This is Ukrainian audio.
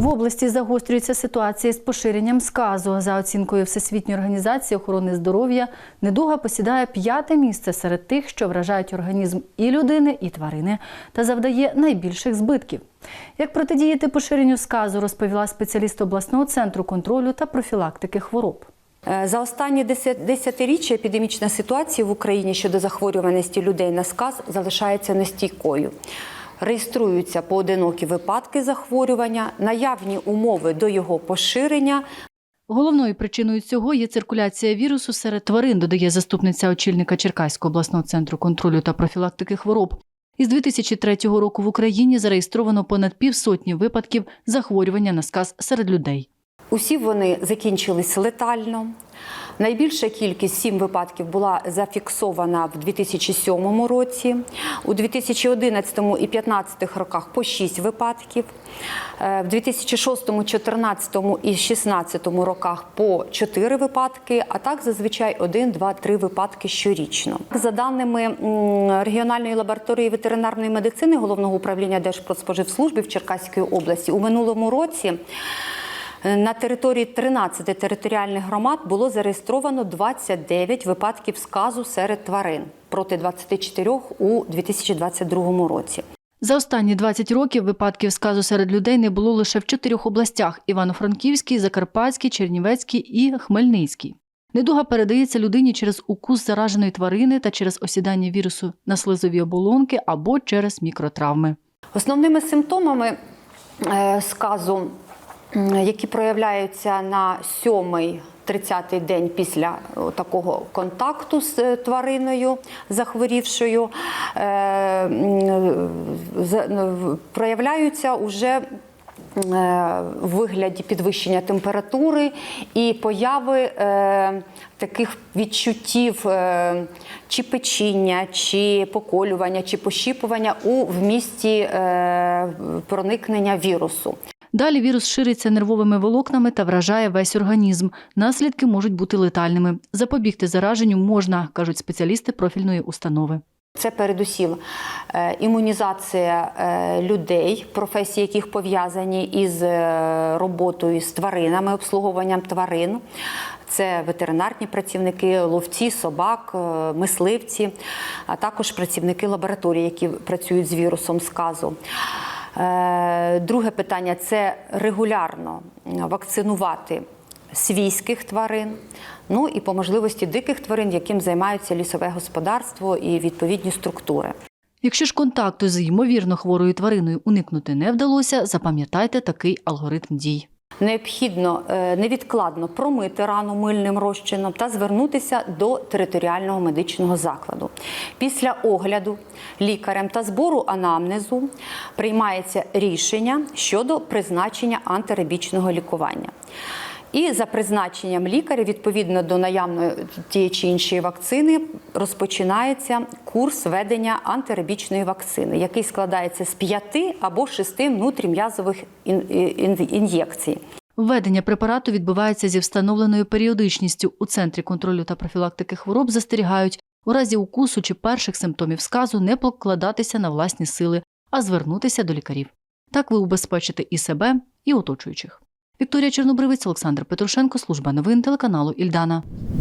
В області загострюється ситуація з поширенням сказу. За оцінкою Всесвітньої організації охорони здоров'я, недуга посідає п'яте місце серед тих, що вражають організм і людини, і тварини, та завдає найбільших збитків. Як протидіяти поширенню сказу, розповіла спеціаліст обласного центру контролю та профілактики хвороб. Е, За останні десят- десятиріччя епідемічна ситуація в Україні щодо захворюваності людей на сказ залишається нестійкою. Реєструються поодинокі випадки захворювання, наявні умови до його поширення. Головною причиною цього є циркуляція вірусу серед тварин, додає заступниця очільника Черкаського обласного центру контролю та профілактики хвороб. Із 2003 року в Україні зареєстровано понад півсотні випадків захворювання на сказ серед людей. Усі вони закінчились летально. Найбільша кількість сім випадків була зафіксована в 2007 році, у 2011 і 2015 роках по 6 випадків, Е, в 2006, 2014 і 2016 роках по 4 випадки, а так зазвичай 1, 2, 3 випадки щорічно. За даними регіональної лабораторії ветеринарної медицини Головного управління Держпродспоживслужби в Черкаській області у минулому році. На території 13 територіальних громад було зареєстровано 29 випадків сказу серед тварин проти 24 у 2022 році. За останні 20 років випадків сказу серед людей не було лише в чотирьох областях: Івано-Франківській, Закарпатській, Чернівецькій і Хмельницькій. Недуга передається людині через укус зараженої тварини та через осідання вірусу на слизові оболонки або через мікротравми. Основними симптомами е, сказу, які проявляються на сьомий 30-й день після такого контакту з е, твариною захворівшою, е, в- проявляються уже е, в вигляді підвищення температури і появи таких відчуттів чи печіння, чи поколювання, чи пощіпування у вмісті е, проникнення вірусу. Далі вірус шириться нервовими волокнами та вражає весь організм. Наслідки можуть бути летальними. Запобігти зараженню можна, кажуть спеціалісти профільної установи. Це передусім е, імунізація е, людей, професії яких пов'язані із е, роботою з тваринами, обслуговуванням тварин. Це ветеринарні працівники, ловці, собак, мисливці, а також працівники лабораторії, які працюють з вірусом сказу. Е, Друге питання це регулярно вакцинувати свійських тварин, ну і по можливості диких тварин, яким займаються лісове господарство і відповідні структури. Якщо ж контакту з ймовірно хворою твариною уникнути не вдалося, запам'ятайте такий алгоритм дій. Необхідно е, невідкладно промити рану мильним розчином та звернутися до територіального медичного закладу. Після огляду лікарем та збору анамнезу приймається рішення щодо призначення антирабічного лікування. І за призначенням лікаря, відповідно до наявної тієї чи іншої вакцини, розпочинається курс ведення антирабічної вакцини, який складається з п'яти або шести внутрім'язових ін- ін- ін'єкцій. Введення препарату відбувається зі встановленою періодичністю. У центрі контролю та профілактики хвороб застерігають у разі укусу чи перших симптомів сказу не покладатися на власні сили, а звернутися до лікарів. Так ви убезпечите і себе, і оточуючих. Вікторія Чорнобривець, Олександр Петрушенко, служба новин телеканалу Ільдана.